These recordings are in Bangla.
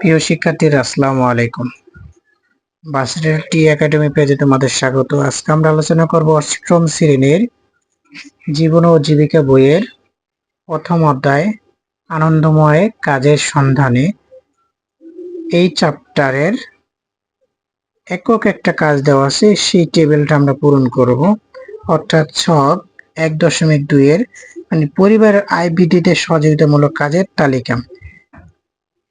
প্রিয় শিক্ষার্থীরা, আসসালামু আলাইকুম। বাসরের টি একাডেমি পেজে তোমাদের স্বাগত। আজকে আমরা আলোচনা করব অষ্টম শ্রেণির জীবন ও জীবিকা বইয়ের প্রথম অধ্যায়, আনন্দময় কাজের সন্ধানে। এই চ্যাপ্টারের একক একটা কাজ দেওয়া আছে, সেই টেবিলটা আমরা পূরণ করব। অর্থাৎ ছক এক দশমিক দুইয়ের মানে পরিবারের আয় বৃদ্ধিতে সহযোগিতামূলক কাজের তালিকা।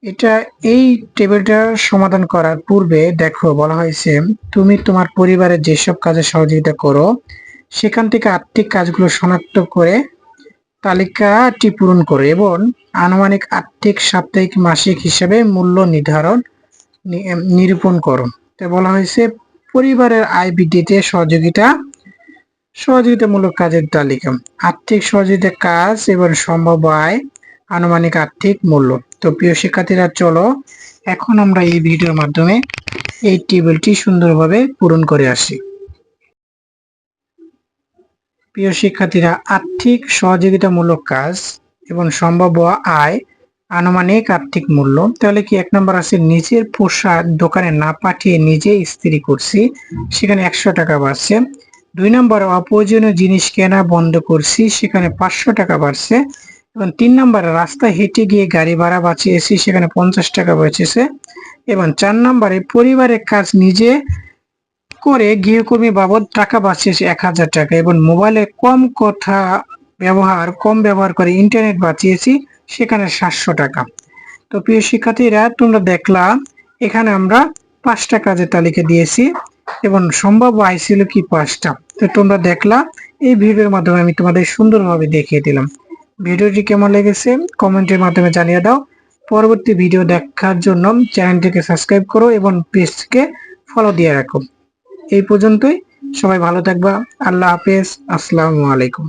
এটা এই টেবিলটার সমাধান করার পূর্বে দেখো, বলা হয়েছে, তুমি তোমার পরিবারের যেসব কাজে সহযোগিতা করো, সেখান থেকে আর্থিক কাজগুলো শনাক্ত করে তালিকাটি পূরণ করো এবং আনুমানিক আর্থিক সাপ্তাহিক মাসিক হিসাবে মূল্য নির্ধারণ নিরূপণ করো। তো বলা হয়েছে, পরিবারের আয় বৃদ্ধিতে সহযোগিতা, সহযোগিতামূলক কাজের তালিকা, আর্থিক সহযোগিতা কাজ এবং সম্ভাব্য আয়, আনুমানিক আর্থিক মূল্য। তো প্রিয় শিক্ষার্থীরা, চলো এখন আমরা এই ভিডিওর মাধ্যমে এই টেবিলটি সুন্দরভাবে পূরণ করে আসি। প্রিয় শিক্ষার্থীরা, আর্থিক সহযোগিতামূলক কাজ এবং সম্ভাব্য আয় আনুমানিক আর্থিক মূল্য, তাহলে কি এক নম্বর আছে, নিজের পোশাক দোকানে না পাঠিয়ে নিজে ইস্ত্রি করছি, সেখানে একশো টাকা বাড়ছে। দুই নম্বর, অপ্রয়োজনীয় জিনিস কেনা বন্ধ করছি, সেখানে পাঁচশো টাকা বাড়ছে। এবং তিন নম্বরে, রাস্তায় হেঁটে গিয়ে গাড়ি ভাড়া বাঁচিয়েছি সেখানে পঞ্চাশ টাকা বেঁচেছে এবং চার নম্বরে পরিবারের কাজ নিজে করে গৃহকর্মী বাবদ টাকা বাঁচিয়েছে এক হাজার টাকা এবং মোবাইলে কম কথা ব্যবহার, কম ব্যবহার করে ইন্টারনেট বাঁচিয়েছি সেখানে সাতশো টাকা। তো প্রিয় শিক্ষার্থীরা, তোমরা দেখলা, এখানে আমরা পাঁচটা কাজের তালিকা দিয়েছি এবং সম্ভাব্য আয় ছিল কি পাঁচটা। তো তোমরা দেখলা, এই ভিডিওর মাধ্যমে আমি তোমাদের সুন্দরভাবে দেখিয়ে দিলাম। ভিডিওটি কেমন লেগেছে কমেন্টের মাধ্যমে জানিয়ে দাও। পরবর্তী ভিডিও দেখার জন্য চ্যানেলটিকে সাবস্ক্রাইব করো এবং পেজকে ফলো দিয়ে রাখো। এই পর্যন্তই। সবাই ভালো থাকবা। আল্লাহ হাফেজ। আসসালামু আলাইকুম।